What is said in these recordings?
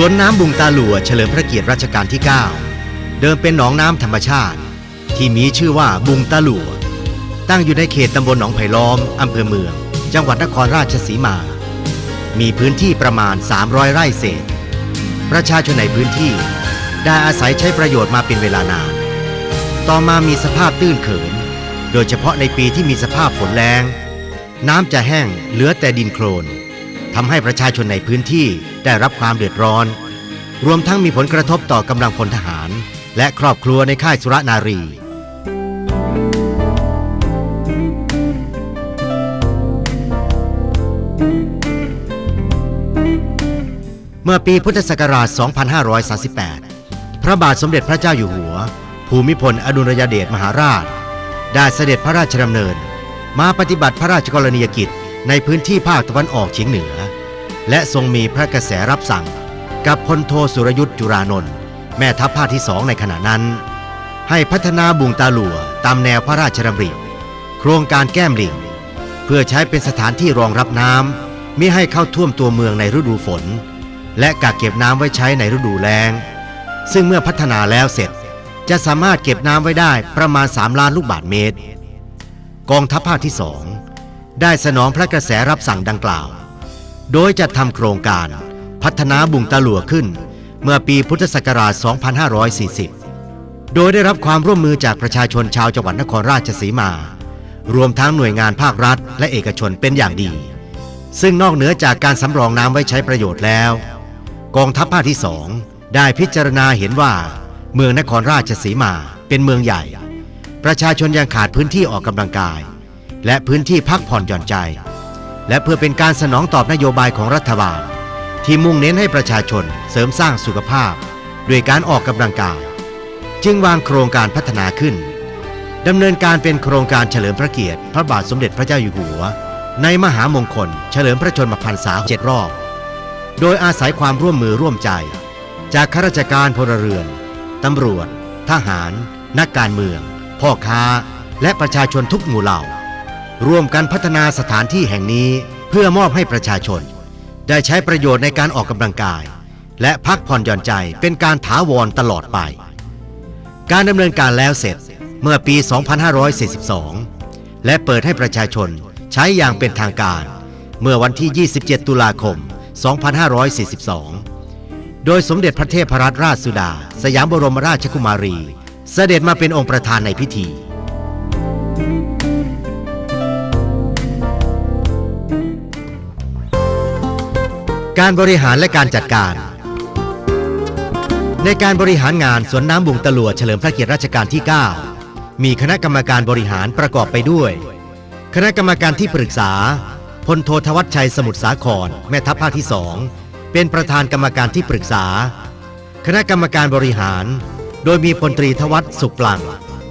สวนน้ำบุงตาหลัวเฉลิมพระเกียรติรัชกาลที่ 9 เดิมเป็นหนองน้ำธรรมชาติ ที่มีชื่อว่าบุงตาหลัว ตั้งอยู่ในเขตตำบลหนองไผ่ล้อมอำเภอเมือง จังหวัดนครราชสีมา มีพื้นที่ประมาณ 300 ไร่เศษ ประชาชนในพื้นที่ได้อาศัยใช้ประโยชน์มาเป็นเวลานาน ต่อมามีสภาพตื้นเขิน โดยเฉพาะในปีที่มีสภาพฝนแรง น้ำจะแห้งเหลือแต่ดินโคลน ทำให้ประชาชนในพื้นที่ได้รับความเดือดร้อน รวมทั้งมีผลกระทบต่อกำลังพลทหาร และครอบครัวในค่ายสุรนารีเมื่อปีพุทธศักราช 2538 พระบาทสมเด็จพระเจ้าอยู่หัว ภูมิพลอดุลยเดชมหาราช ได้เสด็จพระราชดำเนิน มาปฏิบัติพระราชกรณียกิจ ในพื้นที่ภาคตะวันออกเฉียงเหนือ และทรงมีพระกระแสรับสั่ง กับพลโทสุรยุทธ์จุรานนท์แม่ทัพภาคที่สองในขณะนั้น ให้พัฒนาบุงตาหลัวตามแนวพระราชดำริโครงการแก้มลิง เพื่อใช้เป็นสถานที่รองรับน้ำมิให้เข้าท่วมตัวเมืองในฤดูฝน และกักเก็บน้ำไว้ใช้ในฤดูแล้ง ซึ่งเมื่อพัฒนาแล้วเสร็จจะสามารถเก็บน้ำไว้ได้ประมาณ 3 ล้านลูกบาศก์เมตร กองทัพภาคที่สอง ได้สนองพระกระแสรับสั่งดังกล่าว โดยจะทำโครงการพัฒนาบุงตาหลัวขึ้น เมื่อปีพุทธศักราช 2540 โดยได้รับความร่วมมือจากประชาชนชาวจังหวัดนครราชสีมา รวมทั้งหน่วยงานภาครัฐ และเอกชนเป็นอย่างดี ซึ่งนอกเหนือจากการสำรองน้ำไว้ใช้ประโยชน์แล้ว กองทัพภาคที่สองได้พิจารณาเห็นว่า เมืองนครราชสีมาเป็นเมืองใหญ่ ประชาชนยังขาดพื้นที่ออกกำลังกาย และพื้นที่พักผ่อนหย่อนใจ และเพื่อเป็นการสนองตอบนโยบายของรัฐบาล ที่มุ่งเน้นให้ประชาชนเสริมสร้างสุขภาพ ด้วยการออกกำลังกาย จึงวางโครงการพัฒนาขึ้นดำเนินการเป็นโครงการเฉลิมพระเกียรติพระบาทสมเด็จพระเจ้าอยู่หัว ในมหามงคล เฉลิมพระชนมพรรษาเจ็ดรอบ โดยอาศัยความร่วมมือร่วมใจ จากข้าราชการพลเรือนตำรวจ ทหาร นักการเมือง พ่อค้า และประชาชนทุกหมู่เหล่า ร่วมกันพัฒนาสถานที่แห่งนี้เพื่อมอบให้ประชาชน ได้ใช้ประโยชน์ในการออกกำลังกาย และพักผ่อนหย่อนใจเป็นการถาวรตลอดไป การดำเนินการแล้วเสร็จเมื่อปี 2542 และเปิดให้ประชาชนใช้อย่างเป็นทางการ เมื่อวันที่ 27 ตุลาคม 2542 โดยสมเด็จพระเทพรัตนราชสุดา สยามบรมราชกุมารี เสด็จมาเป็นองค์ประธานในพิธี การบริหารและการจัดการ ในการบริหารงานสวนน้ำบุงตะลัวเฉลิมพระเกียรติรัชกาลที่ 9 มีคณะกรรมการบริหารประกอบไปด้วย คณะกรรมการที่ปรึกษาพลโททวัชชัยสมุทรสาคร แม่ทัพภาคที่สองเป็นประธานกรรมการที่ปรึกษา คณะกรรมการบริหาร โดยมีพลตรีทวัฒน์สุขปลัง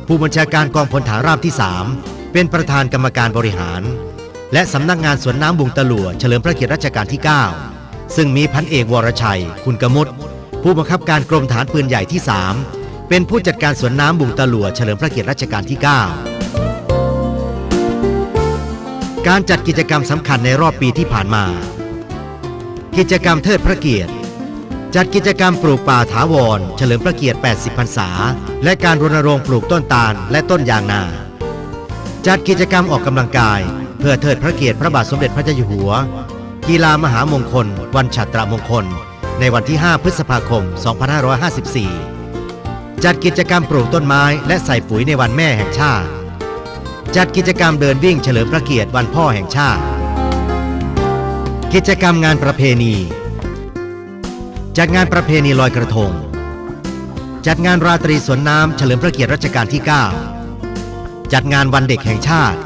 ผู้บัญชาการกองพลฐานราบที่ 3 เป็นประธานกรรมการบริหาร และสำนักงานสวนน้ำบุงตะลัวเฉลิมพระเกียรติรัชกาลที่ 9 ซึ่งมีพันเอกวรชัย คุณกมุตผู้บังคับการกรมฐานปืนใหญ่ที่ 3 เป็นผู้จัดการสวนน้ำบุงตะลัวเฉลิมพระเกียรติรัชกาลที่ 9 การจัดกิจกรรมสำคัญในรอบปีที่ผ่านมา กิจกรรมเทิดพระเกียรติ จัดกิจกรรมปลูกป่าถาวร เฉลิมพระเกียรติ 80 พรรษา และการรณรงค์ปลูกต้นตาลและต้นยางนา จัดกิจกรรมออกกำลังกาย เพื่อเทิดพระเกียรติพระบาทสมเด็จพระเจ้าอยู่หัว กีฬามหามงคล วันฉัตรมงคล ในวันที่ 5 พฤษภาคม 2554 จัดกิจกรรมปลูกต้นไม้และใส่ปุ๋ยในวันแม่แห่งชาติ จัดกิจกรรมเดินวิ่งเฉลิมพระเกียรติวันพ่อแห่งชาติ กิจกรรมงานประเพณี จัดงานประเพณีลอยกระทง จัดงานราตรีสวนน้ำเฉลิมพระเกียรติรัชกาลที่ 9 จัดงานวันเด็กแห่งชาติ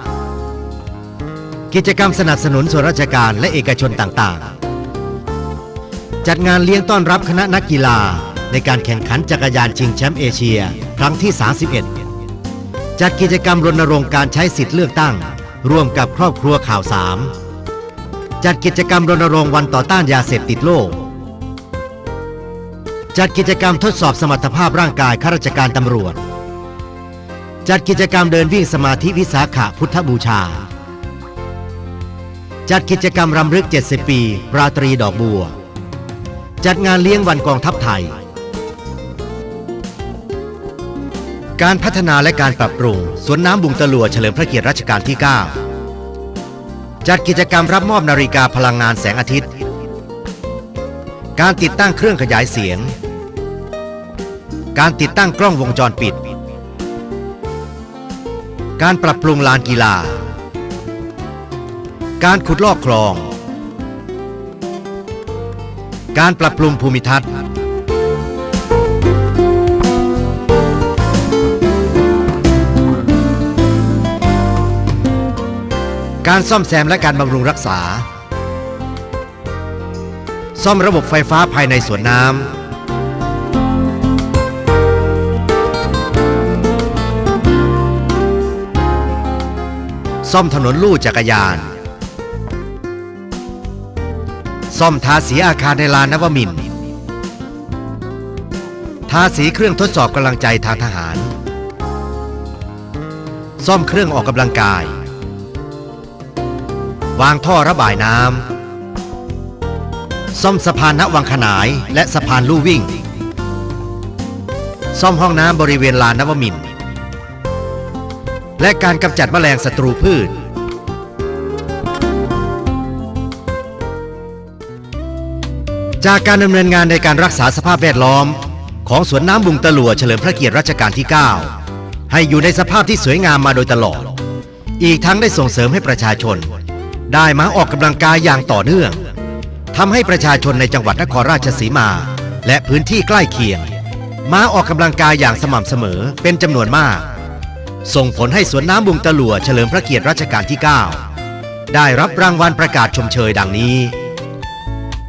กิจกรรมสนับสนุนส่วนราชการและเอกชนต่างๆ จัดงานเลี้ยงต้อนรับคณะนักกีฬา ในการแข่งขันจักรยานชิงแชมป์เอเชีย ครั้งที่ 31 จัดกิจกรรมรณรงค์การใช้สิทธิ์เลือกตั้ง ร่วมกับครอบครัวข่าวสามจัดกิจกรรมรณรงค์วันต่อต้านยาเสพติดโลก จัดกิจกรรมทดสอบสมรรถภาพร่างกายข้าราชการตำรวจ จัดกิจกรรมเดินวิ่งสมาธิวิสาขะพุทธบูชา จัดกิจกรรมรำลึก 70 ปี ราตรีดอกบัว จัดงานเลี้ยงวันกองทัพไทย การพัฒนาและการปรับปรุงสวนน้ำบุงตะลัวเฉลิมพระเกียรติรัชกาลที่ 9 จัดกิจกรรมรับมอบนาฬิกาพลังงานแสงอาทิตย์ การติดตั้งเครื่องขยายเสียง การติดตั้งกล้องวงจรปิด การปรับปรุงลานกีฬา การขุดลอกคลอง การปรับปรุงภูมิทัศน์ การซ่อมแซมและการบำรุงรักษา ซ่อมระบบไฟฟ้าภายในสวนน้ำซ่อมถนนลู่จักรยาน ซ่อมทาสีอาคารในลานนวมินทาสีเครื่องทดสอบกำลังใจทางทหาร ซ่อมเครื่องออกกำลังกาย วางท่อระบายน้ำ ซ่อมสะพานณวังขนายและสะพานลู่วิ่ง ซ่อมห้องน้ำบริเวณลานนวมิน และการกำจัดแมลงศัตรูพืช จากการดำเนินงานในการรักษาสภาพแวดล้อม ของสวนน้ำบุงตะหลัวเฉลิมพระเกียรติรัชกาลที่ 9 ให้อยู่ในสภาพที่สวยงามมาโดยตลอด อีกทั้งได้ส่งเสริมให้ประชาชน ได้มาออกกำลังกายอย่างต่อเนื่องทำให้ประชาชนในจังหวัดนครราชสีมา และพื้นที่ใกล้เคียง มาออกกำลังกายอย่างสม่ำเสมอเป็นจำนวนมาก ส่งผลให้สวนน้ำบุงตะหลัวเฉลิมพระเกียรติรัชกาลที่ 9 ได้รับรางวัลประกาศชมเชยดังนี้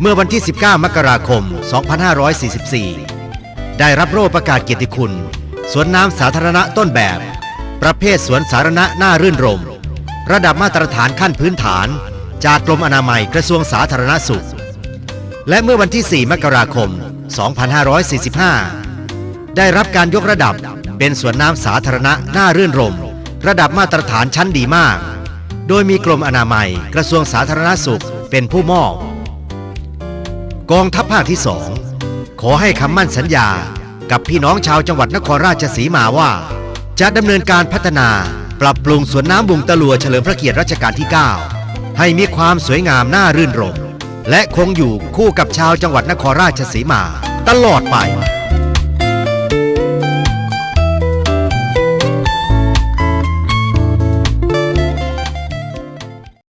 เมื่อวันที่ 19 มกราคม 2544 ได้รับโล่ประกาศเกียรติคุณ สวนน้ำสาธารณะต้นแบบ ประเภทสวนสาธารณะน่ารื่นรม ระดับมาตรฐานขั้นพื้นฐาน จากกรมอนามัยกระทรวงสาธารณสุข และเมื่อวันที่ 4 มกราคม 2545 ได้รับการยกระดับเป็นสวนน้ำสาธารณะน่ารื่นรม ระดับมาตรฐานชั้นดีมาก โดยมีกรมอนามัยกระทรวงสาธารณสุขเป็นผู้มอบ กองทัพภาคที่สองขอให้คำมั่นสัญญากับพี่น้องชาวจังหวัดนครราชสีมาว่า จะดำเนินการพัฒนาปรับปรุงสวนน้ำบุงตะลัวเฉลิมพระเกียรติรัชกาลที่ 9 ให้มีความสวยงามน่ารื่นรม และคงอยู่คู่กับชาวจังหวัดนครราชสีมาตลอดไป